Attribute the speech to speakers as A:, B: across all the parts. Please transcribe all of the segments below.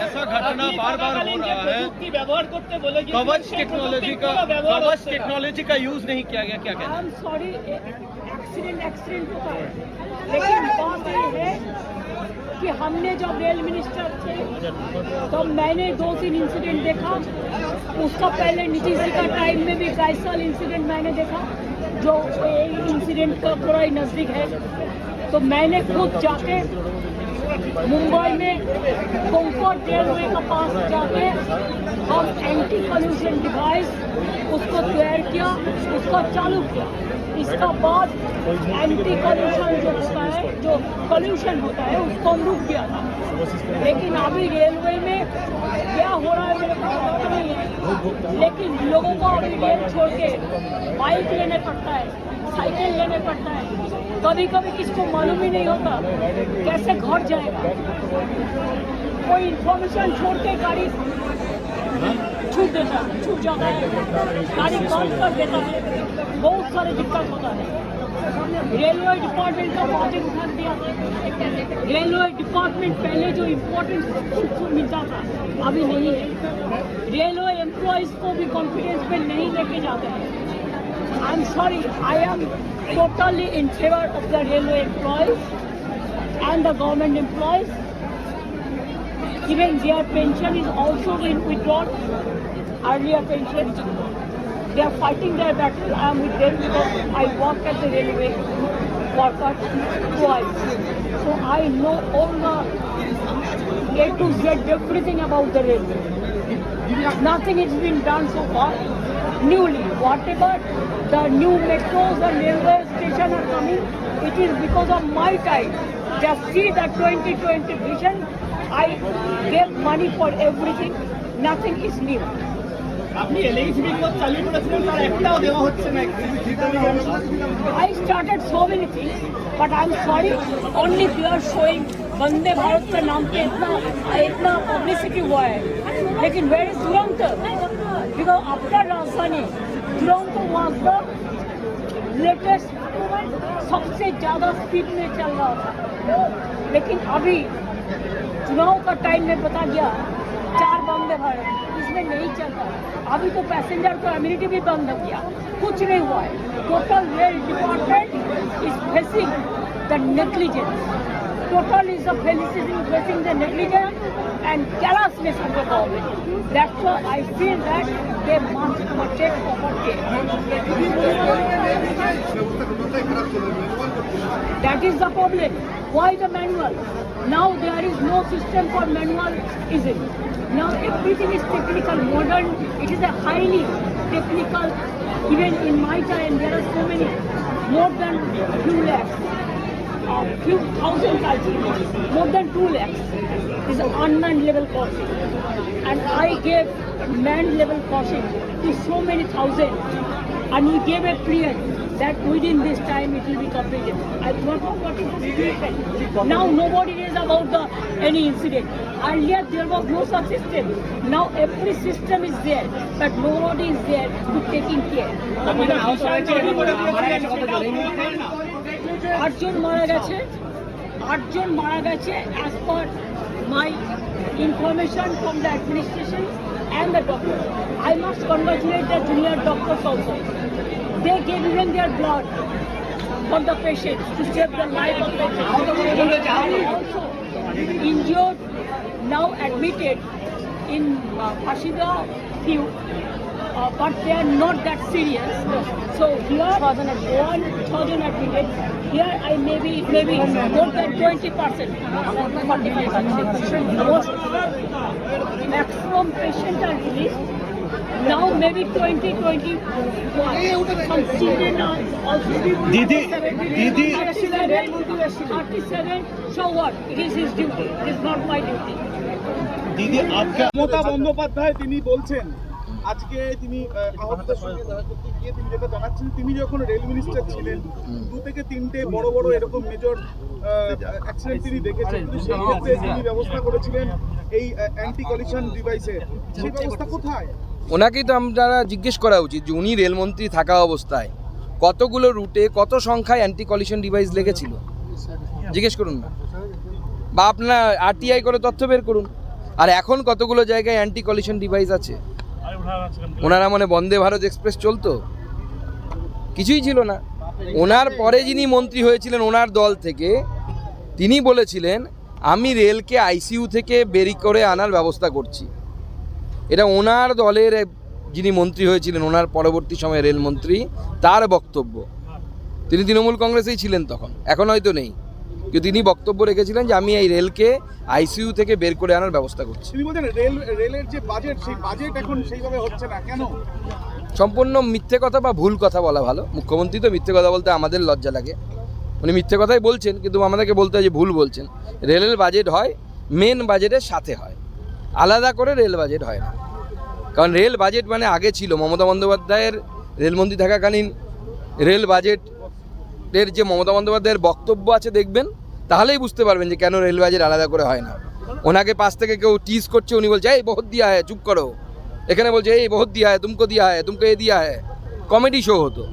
A: ऐसा घटना बार बार हो रहा है। कवच टेक्नोलॉजी का कवच टेक्नोलॉजी का यूज़ नहीं किया गया, क्या कहना
B: एक्सीडेंट लेकिन बात है कि हमने जब रेल मिनिस्टर थे तो मैंने दो तीन इंसिडेंट देखा। उसका पहले नीतीश का टाइम में भी गायसाल इंसिडेंट मैंने देखा, जो इंसिडेंट का पूरा ही नज़दीक है। तो मैंने खुद जाके मुंबई में कोंकोट रेलवे के पास जाके हम एंटी पॉल्यूशन डिवाइस उसको तैयार किया, उसको चालू किया। इसका बाद एंटी पोल्यूशन जो होता है, जो पॉल्यूशन होता है, उसको हम रुक गया था। लेकिन अभी रेलवे में क्या हो रहा है, मेरे को पता नहीं है। लेकिन लोगों को अभी रेल छोड़ के बाइक लेने पड़ता है साइकिल लेने पड़ता है। कभी कभी किसको मालूम ही नहीं होता कैसे घर जाएगा। कोई इंफॉर्मेशन छोड़ के गाड़ी छूट देता है छूट जाता है गाड़ी कम कर देता है बहुत सारे दिक्कत होता है रेलवे डिपार्टमेंट का प्रोजेक्ट उठा दिया रेलवे डिपार्टमेंट पहले जो इम्पोर्टेंट मिलता था अभी नहीं है रेलवे एम्प्लॉयज़ को भी कॉन्फिडेंस में नहीं लेके जाते हैं I am sorry I am totally in favour of the railway employees and the government employees. Even their pension is also being withdrawn, earlier pension. They are fighting their battle. I am with them because I work at the railway worker twice. So I know all the A to Z everything about the railway. Nothing has been done so far. Newly, whatever the new metros and railway station are coming, it is because of my time. Just see the 2020 vision. I gave money for everything. Nothing is new.
C: আপনি LH বিল চালু করেছিলেন তার একটাও দেওয়া হচ্ছে না
B: I started so many things, but I'm sorry, only they are showing Vande Bharat के नाम पे इतना इतना पब्लिसिटी हुआ है लेकिन where is Duronto because after Rajdhani Duronto was the latest सबसे ज्यादा स्पीड में चल रहा था लेकिन अभी चुनाव का टाइम में बता गया, चार बंद है, इसमें नहीं चलता अभी तो पैसेंजर को अम्यूनिटी भी बंद हो गया। कुछ नहीं हुआ है। Total rail department is facing the negligence total is facing facing the negligence and Kailash में सब that's I feel that they must that is the problem why the manual Now there is no system for manual, is it? Now everything is technical, modern. It is a highly technical. Even in my time, there are so many, more than uh, few lakhs few thousand cultures, more than two lakhs is unmanned level crossing. And I gave manned level crossing to so many thousands. And we gave a period that within this time it will be completed. I don't know what is the situation. Now nobody knows about the any incident. Earlier there was no such system. Now every system is there, but nobody is there to taking care. আটজন মারা গেছে আটজন মারা গেছে as per my information from the administration and the doctor I must congratulate the junior doctors also They gave even their blood for the patients to save the life of patients. And also injured, now admitted in uh, Fashida uh, but they are not that serious. So here, 1,000 admitted. Here, I maybe maybe more than 20 percent, 45 percent. Most Maximum patients are released. Now maybe
D: Bandyopadhyay তিনি বলছেন আজকে তিনি তিনি জানাচ্ছেন তিনি যখন rail minister ছিলেন দু থেকে তিনটে বড় বড় এরকম মেজর তিনি দেখেছেন। কিন্তু তিনি ব্যবস্থা করেছিলেন এই অ্যান্টি কলিশন ডিভাইসের সেই ব্যবস্থা কোথায়?
E: ওনাকেই তো আমরা জিজ্ঞেস করা উচিত যে উনি রেলমন্ত্রী থাকা অবস্থায় কতগুলো রুটে কত সংখ্যায় অ্যান্টি কলিশন ডিভাইস লেগেছিল? জিজ্ঞেস করুন না। বা আপনার আরটিআই করে তথ্য বের করুন। আর এখন কতগুলো জায়গায় অ্যান্টি কলিশন ডিভাইস আছে? ওনারা মানে বন্দে ভারত এক্সপ্রেস চলতো? কিছুই ছিল না। ওনার পরে যিনি মন্ত্রী হয়েছিলেন ওনার দল থেকে, তিনি বলেছিলেন, আমি রেলকে আইসিইউ থেকে বেরি করে আনার ব্যবস্থা করছি। এটা ওনার দলের যিনি মন্ত্রী হয়েছিলেন ওনার পরবর্তী সময়ে রেলমন্ত্রী তার বক্তব্য। তিনি তৃণমূল কংগ্রেসেই ছিলেন তখন এখন হয়তো নেই। কিন্তু তিনি বক্তব্য রেখেছিলেন যে আমি এই রেলকে আইসিইউ থেকে বের করে আনার ব্যবস্থা করছি।
D: রেল রেলের যে বাজেট সেই বাজেট এখন সেইভাবে হচ্ছে না কেন?
E: সম্পূর্ণ মিথ্যে কথা বা ভুল কথা বলা ভালো। মুখ্যমন্ত্রী তো মিথ্যে কথা বলতে আমাদের লজ্জা লাগে। উনি মিথ্যে কথাই বলছেন কিন্তু আমাদেরকে বলতে হয় যে ভুল বলছেন। রেলের বাজেট হয় মেন বাজেটের সাথে হয়। আলাদা করে রেল বাজেট হয় না। কারণ রেল বাজেট মানে আগে ছিল মমতা বন্দ্যোপাধ্যায়ের রেলমন্ত্রী থাকাকালীন রেল বাজেটের যে মমতা বন্দ্যোপাধ্যায়ের বক্তব্য আছে দেখবেন, তাহলেই বুঝতে পারবেন যে কেন রেল বাজেট আলাদা করে হয় না। ওনাকে পাশ থেকে কেউ টিজ করছে, উনি বলছে, এই বহুত দিয়া হয় চুপ করো। এখানে বলছে, এই বহুত দিয়া হয় তুমকো দিয়া হয় তুমকো এ দিয়া হয় কমেডি শো হতো।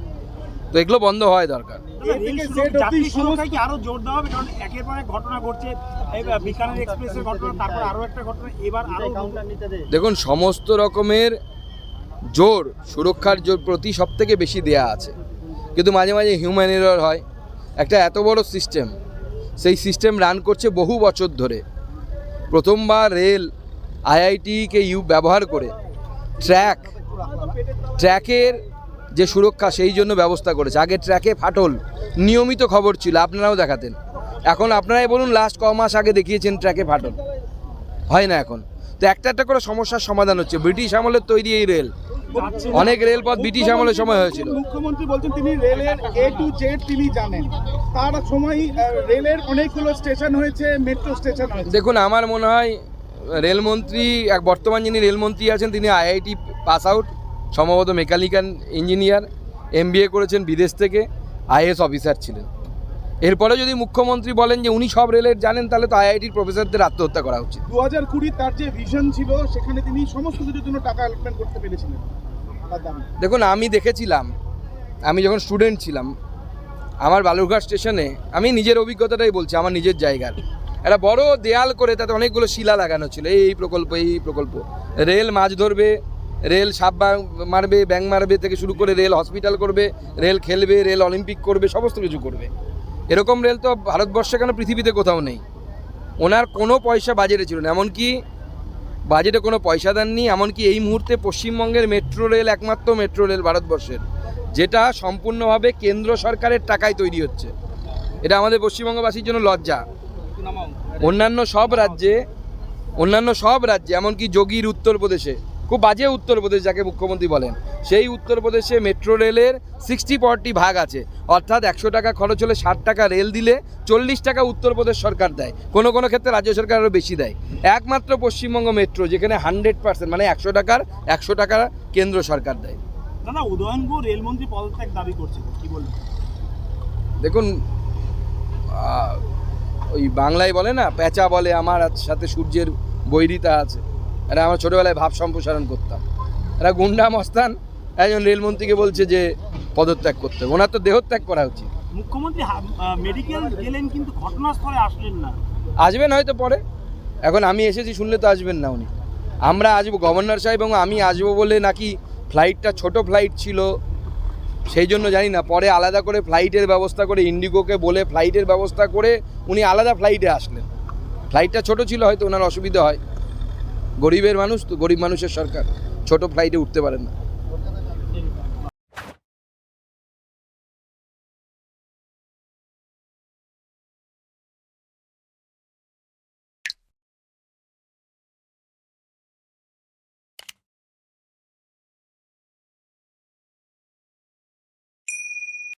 E: তো এগুলো বন্ধ হয় দরকার।
D: এ থেকে জেড অব্দি সমস্ত
C: সুরক্ষায় কি আরও জোর দেওয়া হবে কারণ একের পর এক ঘটনা ঘটছে। বিকানের এক্সপ্রেসের ঘটনা তারপর আরও একটা ঘটনা এবার আরও
E: দেখুন সমস্ত রকমের জোর সুরক্ষার জোর প্রতি সব থেকে বেশি দেয়া আছে। কিন্তু মাঝে মাঝে হিউম্যান এরর হয়। একটা এত বড় সিস্টেম সেই সিস্টেম রান করছে বহু বছর ধরে। প্রথমবার রেল আইআইটিকে ইউ ব্যবহার করে ট্র্যাক ট্র্যাকের যে সুরক্ষা সেই জন্য ব্যবস্থা করেছে। আগে ট্র্যাকে ফাটল নিয়মিত খবর ছিল আপনারাও দেখাতেন। এখন আপনারাই বলুন লাস্ট ক মাস আগে দেখিয়েছেন ট্র্যাকে ফাটল। হয় না এখন? তো একটা একটা করে সমস্যার সমাধান হচ্ছে। ব্রিটিশ আমলের তৈরি এই রেল অনেক রেলপথ ব্রিটিশ আমলের সময় হয়েছিল।
D: মুখ্যমন্ত্রী বলছেন তিনি রেলের এ টু জেড তিনি জানেন। তার সময় রেলের অনেকগুলো স্টেশন হয়েছে মেট্রো স্টেশন হয়েছে।
E: দেখুন আমার মনে হয় রেলমন্ত্রী এক বর্তমান যিনি রেলমন্ত্রী আছেন তিনি আইআইটি পাস আউট সম্ভবত মেকানিক্যাল ইঞ্জিনিয়ার এমবিএ করেছেন বিদেশ থেকে। আইএস অফিসার ছিলেন। এরপরে যদি মুখ্যমন্ত্রী বলেন যে উনি সব রেলের জানেন তাহলে তো আইআইটির প্রফেসরদের আত্মহত্যা করা উচিত।
D: দু হাজার কুড়ি তার যে ভিশন ছিল সেখানে তিনি সমস্ত কিছুর জন্য টাকা অ্যালটমেন্ট করতে পেরেছিলেন।
E: দেখুন আমি দেখেছিলাম আমি যখন স্টুডেন্ট ছিলাম আমার বালুরঘাট স্টেশনে আমি নিজের অভিজ্ঞতাটাই বলছি আমার নিজের জায়গার। একটা বড় দেয়াল করে তাতে অনেকগুলো শিলা লাগানো ছিল এই প্রকল্প এই প্রকল্প। রেল মাছ ধরবে রেল সাপ মারবে, ব্যাং মারবে থেকে শুরু করে রেল হসপিটাল করবে, রেল খেলবে, রেল অলিম্পিক করবে, সমস্ত কিছু করবে। এরকম রেল তো ভারতবর্ষে কেন পৃথিবীতে কোথাও নেই? ওনার কোনো পয়সা বাজেটে ছিল না। এমনকি বাজেটে কোনো পয়সা দেননি, এমনকি এই মুহূর্তে পশ্চিমবঙ্গের মেট্রো রেল একমাত্র মেট্রো রেল ভারতবর্ষের, যেটা সম্পূর্ণভাবে কেন্দ্র সরকারের টাকায় তৈরি হচ্ছে। এটা আমাদের পশ্চিমবঙ্গবাসীর জন্য লজ্জা। অন্যান্য সব রাজ্যে, অন্যান্য সব রাজ্যে, এমনকি যোগীর উত্তরপ্রদেশে খুব বাজে উত্তরপ্রদেশ যাকে মুখ্যমন্ত্রী বলেন। সেই উত্তরপ্রদেশে মেট্রো রেলের সিক্সটি ফর্টি ভাগ আছে। অর্থাৎ একশো টাকা খরচ হলে ষাট টাকা রেল দিলে চল্লিশ টাকা উত্তরপ্রদেশ সরকার দেয়। কোনো কোনো ক্ষেত্রে রাজ্য সরকার আরও বেশি দেয়। একমাত্র পশ্চিমবঙ্গ মেট্রো যেখানে হান্ড্রেড পার্সেন্ট মানে একশো টাকার একশো টাকা কেন্দ্র সরকার দেয়।
C: দাদা উদয়নপুর রেলমন্ত্রী পদত্যাগ দাবি করছে কি বলবেন?
E: দেখুন ওই বাংলায় বলে না পেঁচা বলে আমার সাথে সূর্যের বৈরিতা আছে। এটা আমার ছোটোবেলায় ভাব সম্প্রসারণ করতাম। এরা গুন্ডা মস্তান একজন রেলমন্ত্রীকে বলছে যে পদত্যাগ করতে হবে। ওনার তো দেহত্যাগ করা উচিত।
C: মুখ্যমন্ত্রী মেডিকেল গেলেন কিন্তু ঘটনাস্থলে আসলেন না।
E: আসবেন হয়তো পরে। এখন আমি এসেছি শুনলে তো আসবেন না উনি। আমরা আসব গভর্নর সাহেব এবং আমি আসব বলে নাকি ফ্লাইটটা ছোট ফ্লাইট ছিল সেই জন্য জানি না। পরে আলাদা করে ফ্লাইটের ব্যবস্থা করে ইন্ডিগোকে বলে ফ্লাইটের ব্যবস্থা করে উনি আলাদা ফ্লাইটে আসলেন। ফ্লাইটটা ছোট ছিল হয়তো ওনার অসুবিধা হয়। গরিবের মানুষ তো গরিব মানুষের সরকার ছোট ফ্লাইটে উঠতে পারেন না।